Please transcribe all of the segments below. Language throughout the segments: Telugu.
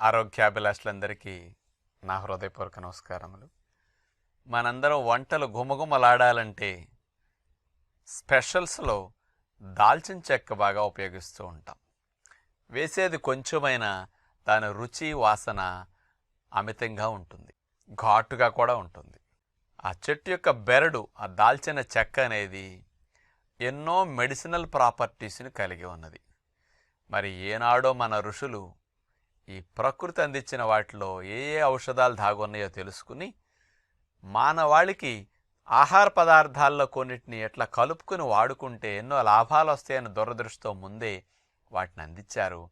ఆరోగ్యాభిలాషులందరికీ నా హృదయపూర్వక నమస్కారములు. మనందరం వంటలు గుమగుమలాడాలంటే స్పెషల్స్లో దాల్చిన చెక్క బాగా ఉపయోగిస్తూ ఉంటాం. వేసేది కొంచెమైనా దాని రుచి వాసన అమితంగా ఉంటుంది. ఘాటుగా కూడా ఉంటుంది. ఆ చెట్టు యొక్క బెరడు ఆ దాల్చిన చెక్క అనేది ఎన్నో మెడిసినల్ ప్రాపర్టీస్ని కలిగి ఉన్నది. మరి ఏనాడో మన ఋషులు ఈ ప్రకృతి అందించిన వాటిలో ఏ ఏ ఔషధాలు దాగున్నాయో తెలుసుకుని మానవాళికి ఆహార పదార్థాల్లో కొన్నిటిని ఎట్లా కలుపుకుని వాడుకుంటే ఎన్నో లాభాలు వస్తాయని దురదృష్టితో ముందే వాటిని అందించారు.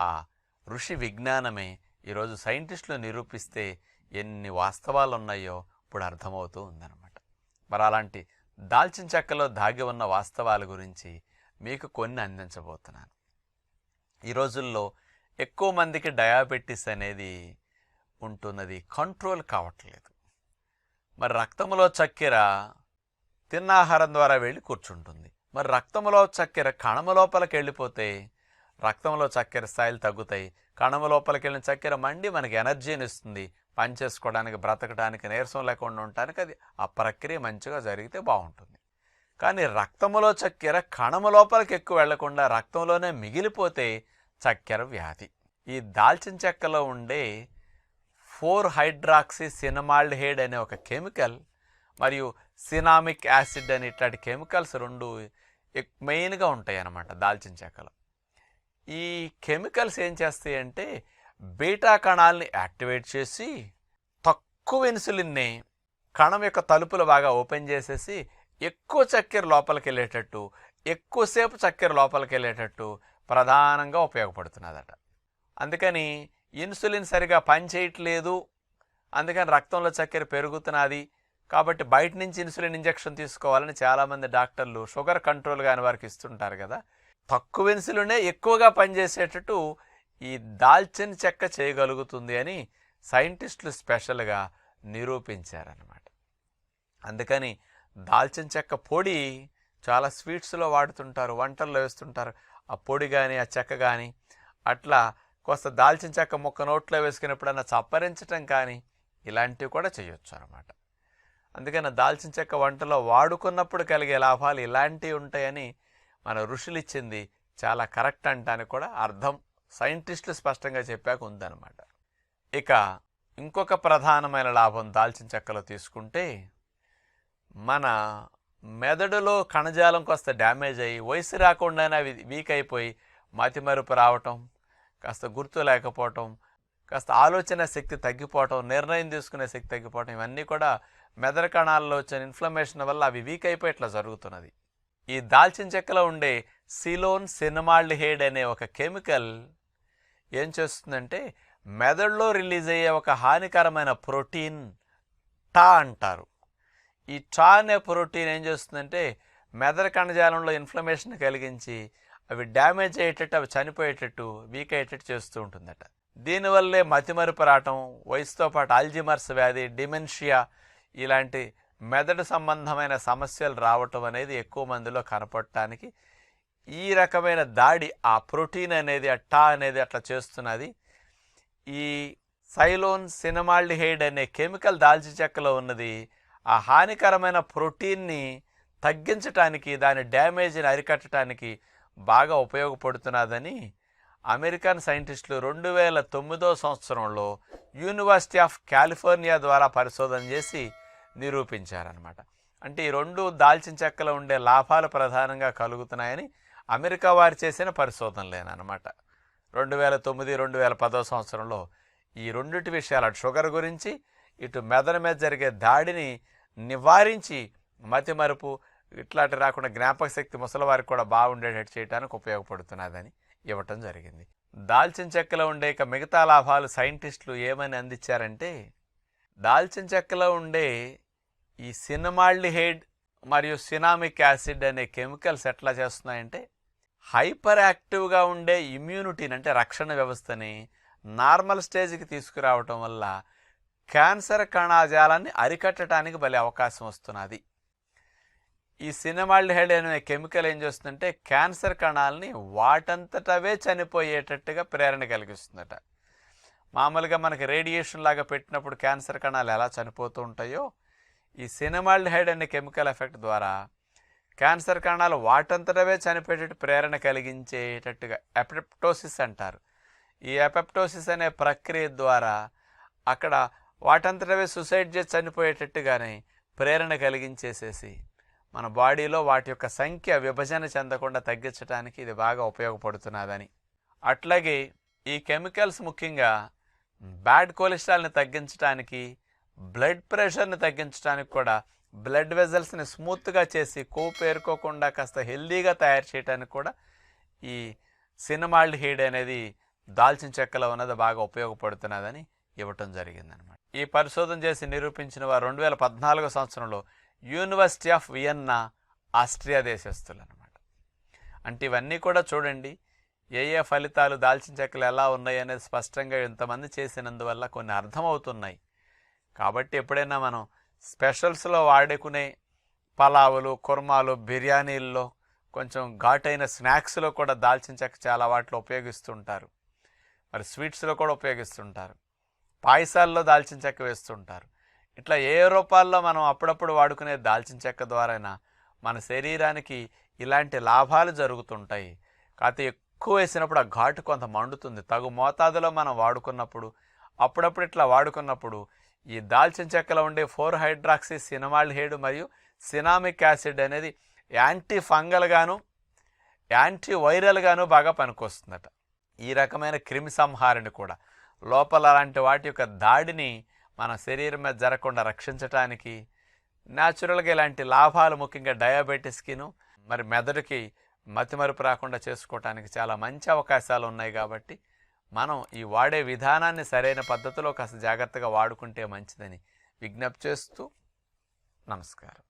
ఆ ఋషి విజ్ఞానమే ఈరోజు సైంటిస్టులు నిరూపిస్తే ఎన్ని వాస్తవాలు ఉన్నాయో ఇప్పుడు అర్థమవుతూ ఉందన్నమాట. మరి అలాంటి దాల్చిన చెక్కలో దాగి ఉన్న వాస్తవాల గురించి మీకు కొన్ని అందించబోతున్నాను. ఈ రోజుల్లో ఎక్కువ మందికి డయాబెటీస్ అనేది ఉంటున్నది కంట్రోల్ కావట్లేదు. మరి రక్తంలో చక్కెర తిన్న ఆహారం ద్వారా వెళ్ళి కూర్చుంటుంది. మరి రక్తంలో చక్కెర కణమ లోపలికి వెళ్ళిపోతే రక్తంలో చక్కెర స్థాయిలు తగ్గుతాయి. కణమ లోపలికి వెళ్ళిన చక్కెర మండి మనకి ఎనర్జీని ఇస్తుంది. పని చేసుకోవడానికి బ్రతకడానికి నీరసం లేకుండా ఉండటానికి అది ఆ ప్రక్రియ మంచిగా జరిగితే బాగుంటుంది. కానీ రక్తంలో చక్కెర కణమ లోపలికి ఎక్కువ వెళ్ళకుండా రక్తంలోనే మిగిలిపోతే చక్కెర వ్యాధి. ఈ దాల్చిన చెక్కలో ఉండే ఫోర్ హైడ్రాక్సీ సినమాల్డిహైడ్ అనే ఒక కెమికల్ మరియు సినామిక్ యాసిడ్ అనే ఇట్లాంటి కెమికల్స్ రెండు ఎక్- మెయిన్గా ఉంటాయి అన్నమాట దాల్చిన చెక్కలో. ఈ కెమికల్స్ ఏం చేస్తాయి అంటే బీటా కణాలని యాక్టివేట్ చేసి తక్కువ ఇన్సులిన్ని కణం యొక్క తలుపులు బాగా ఓపెన్ చేసేసి ఎక్కువ చక్కెర లోపలికి వెళ్ళేటట్టు ఎక్కువసేపు చక్కెర లోపలికి వెళ్ళేటట్టు ప్రధానంగా ఉపయోగపడుతున్నదట. అందుకని ఇన్సులిన్ సరిగా పనిచేయట్లేదు అందుకని రక్తంలో చక్కెర పెరుగుతున్నది కాబట్టి బయట నుంచి ఇన్సులిన్ ఇంజెక్షన్ తీసుకోవాలని చాలామంది డాక్టర్లు షుగర్ కంట్రోల్ కాని వారికి ఇస్తుంటారు కదా. తక్కువ ఇన్సులినే ఎక్కువగా పనిచేసేటట్టు ఈ దాల్చిన చెక్క చేయగలుగుతుంది అని సైంటిస్టులు స్పెషల్గా నిరూపించారనమాట అందుకని దాల్చిన చెక్క పొడి చాలా స్వీట్స్లో వాడుతుంటారు వంటల్లో వేస్తుంటారు. ఆ పొడి కానీ ఆ చెక్క కానీ అట్లా కొంత దాల్చిన చెక్క ముక్క నోట్లో వేసుకున్నప్పుడన్నా చప్పరించటం కానీ ఇలాంటివి కూడా చేయొచ్చు అనమాట అందుకని దాల్చిన చెక్క వంటలో వాడుకున్నప్పుడు కలిగే లాభాలు ఇలాంటివి ఉంటాయని మన ఋషులు ఇచ్చింది చాలా కరెక్ట్ అంటానికి కూడా అర్థం సైంటిస్టులు స్పష్టంగా చెప్పాక ఉందన్నమాట. ఇక ఇంకొక ప్రధానమైన లాభం దాల్చిన చెక్కలో తీసుకుంటే మన మెదడులో కణజాలం కాస్త డ్యామేజ్ అయ్యి వయసు రాకుండానే అవి వీక్ అయిపోయి మతిమరుపు రావటం కాస్త గుర్తు లేకపోవటం కాస్త ఆలోచన శక్తి తగ్గిపోవటం నిర్ణయం తీసుకునే శక్తి తగ్గిపోవటం ఇవన్నీ కూడా మెదడు కణాల్లో వచ్చిన ఇన్ఫ్లమేషన్ వల్ల అవి వీక్ అయిపోయి ఇట్లా జరుగుతున్నది. ఈ దాల్చిన చెక్కలో ఉండే సిలోన్ సినమాల్డిహైడ్ అనే ఒక కెమికల్ ఏం చేస్తుందంటే మెదడులో రిలీజ్ అయ్యే ఒక హానికరమైన ప్రోటీన్ టా అంటారు. ఈ టా అనే ప్రోటీన్ ఏం చేస్తుందంటే మెదడు కణజాలంలో ఇన్ఫ్లమేషన్ కలిగించి అవి డ్యామేజ్ అయ్యేటట్టు అవి చనిపోయేటట్టు వీక్ అయ్యేటట్టు చేస్తూ ఉంటుందట. దీనివల్లే మతిమరుపు రావటం వయసుతో పాటు ఆల్జిమర్స్ వ్యాధి డిమెన్షియా ఇలాంటి మెదడు సంబంధమైన సమస్యలు రావటం అనేది ఎక్కువ మందిలో కనపడటానికి ఈ రకమైన దాడి ఆ ప్రోటీన్ అనేది ఆ టా అనేది అట్లా చేస్తున్నది. ఈ సైలోన్ సినమాల్డిహైడ్ అనే కెమికల్ దాల్చి చెక్కలో ఉన్నది ఆ హానికరమైన ప్రోటీన్ని తగ్గించటానికి దాని డ్యామేజ్ని అరికట్టడానికి బాగా ఉపయోగపడుతున్నదని అమెరికన్ సైంటిస్టులు రెండు వేల తొమ్మిదో సంవత్సరంలో యూనివర్సిటీ ఆఫ్ కాలిఫోర్నియా ద్వారా పరిశోధన చేసి నిరూపించారనమాట అంటే ఈ రెండు దాల్చిన చెక్కలో ఉండే లాభాలు ప్రధానంగా కలుగుతున్నాయని అమెరికా వారు చేసిన పరిశోధనలేనమాట రెండు వేల తొమ్మిది రెండు వేల పదో సంవత్సరంలో ఈ రెండిటి విషయాలు అటు షుగర్ గురించి ఇటు మెదడు మీద జరిగే దాడిని నివారించి మతిమరుపు ఇట్లాంటి రాకుండా జ్ఞాపక శక్తి ముసలివారికి కూడా బాగుండేటట్టు చేయడానికి ఉపయోగపడుతున్నదని ఇవ్వటం జరిగింది. దాల్చిన చెక్కలో ఉండే ఇక మిగతా లాభాలు సైంటిస్టులు ఏమని అందించారంటే దాల్చిన చెక్కలో ఉండే ఈ సినమాల్డిహైడ్ మరియు సినామిక్ యాసిడ్ అనే కెమికల్స్ ఎట్లా చేస్తున్నాయంటే హైపర్ యాక్టివ్గా ఉండే ఇమ్యూనిటీని అంటే రక్షణ వ్యవస్థని నార్మల్ స్టేజ్కి తీసుకురావటం వల్ల క్యాన్సర్ కణాజాలాన్ని అరికట్టడానికి భలే అవకాశం వస్తున్నది. ఈ సినిమాల్డిహైడ్ అనే కెమికల్ ఏం చేస్తుందంటే క్యాన్సర్ కణాలని వాటంతటవే చనిపోయేటట్టుగా ప్రేరణ కలిగిస్తుందట. మామూలుగా మనకి రేడియేషన్ లాగా పెట్టినప్పుడు క్యాన్సర్ కణాలు ఎలా చనిపోతూ ఉంటాయో ఈ సినిమాల్డిహైడ్ అనే కెమికల్ ఎఫెక్ట్ ద్వారా క్యాన్సర్ కణాలు వాటంతటవే చనిపోయేటట్టు ప్రేరణ కలిగించేటట్టుగా ఎపెప్టోసిస్ అంటారు. ఈ ఎపెప్టోసిస్ అనే ప్రక్రియ ద్వారా అక్కడ వాటంతటవే సుసైడ్ చేసి చనిపోయేటట్టుగానే ప్రేరణ కలిగించేసేసి మన బాడీలో వాటి యొక్క సంఖ్య విభజన చెందకుండా తగ్గించడానికి ఇది బాగా ఉపయోగపడుతున్నదని. అట్లాగే ఈ కెమికల్స్ ముఖ్యంగా బ్యాడ్ కొలెస్ట్రాల్ని తగ్గించడానికి బ్లడ్ ప్రెషర్ని తగ్గించడానికి కూడా బ్లడ్ వెజల్స్ని స్మూత్గా చేసి కొవ్వు పేరుకోకుండా కాస్త హెల్దీగా తయారు చేయడానికి కూడా ఈ సినిమాల్డిహైడ్ అనేది దాల్చిన చెక్కలో ఉన్నది బాగా ఉపయోగపడుతున్నదని ఇవ్వటం జరిగిందనమాట ఈ పరిశోధన చేసి నిరూపించిన వారు రెండు వేల పద్నాలుగో సంవత్సరంలో యూనివర్సిటీ ఆఫ్ వియన్నా ఆస్ట్రియా దేశస్తులు అనమాట అంటే ఇవన్నీ కూడా చూడండి ఏ ఏ ఫలితాలు దాల్చిన చెక్కలు ఎలా ఉన్నాయి అనేది స్పష్టంగా ఇంతమంది చేసినందువల్ల కొన్ని అర్థమవుతున్నాయి. కాబట్టి ఎప్పుడైనా మనం స్పెషల్స్లో వాడుకునే పలావులు కుర్మాలు బిర్యానీల్లో కొంచెం ఘాటైన స్నాక్స్లో కూడా దాల్చిన చెక్క చాలా వాటిలో ఉపయోగిస్తుంటారు. మరి స్వీట్స్లో కూడా ఉపయోగిస్తుంటారు. పాయసాల్లో దాల్చిన చెక్క వేస్తుంటారు. ఇట్లా ఏ రూపాల్లో మనం అప్పుడప్పుడు వాడుకునే దాల్చిన చెక్క ద్వారైనా మన శరీరానికి ఇలాంటి లాభాలు జరుగుతుంటాయి. కాకపోతే ఎక్కువ వేసినప్పుడు ఆ ఘాటు కొంత మండుతుంది. తగు మోతాదులో మనం వాడుకున్నప్పుడు అప్పుడప్పుడు ఇట్లా వాడుకున్నప్పుడు ఈ దాల్చిన చెక్కలో ఉండే ఫోర్ హైడ్రాక్సీ సినమాల్డిహైడ్ మరియు సినామిక్ యాసిడ్ అనేది యాంటీ ఫంగల్గాను యాంటీ వైరల్గాను బాగా పనికొస్తుందట. ఈ రకమైన క్రిమి సంహారిణి కూడా. లోపల అలాంటి వాటి యొక్క దాడిని మన శరీరం మీద జరగకుండా రక్షించటానికి న్యాచురల్గా ఇలాంటి లాభాలు ముఖ్యంగా డయాబెటీస్కిను మరి మెదడుకి మతిమరుపు రాకుండా చేసుకోవటానికి చాలా మంచి అవకాశాలు ఉన్నాయి కాబట్టి మనం ఈ వాడే విధానాన్ని సరైన పద్ధతిలో కాస్త జాగ్రత్తగా వాడుకుంటే మంచిదని విజ్ఞప్తి చేస్తూ నమస్కారం.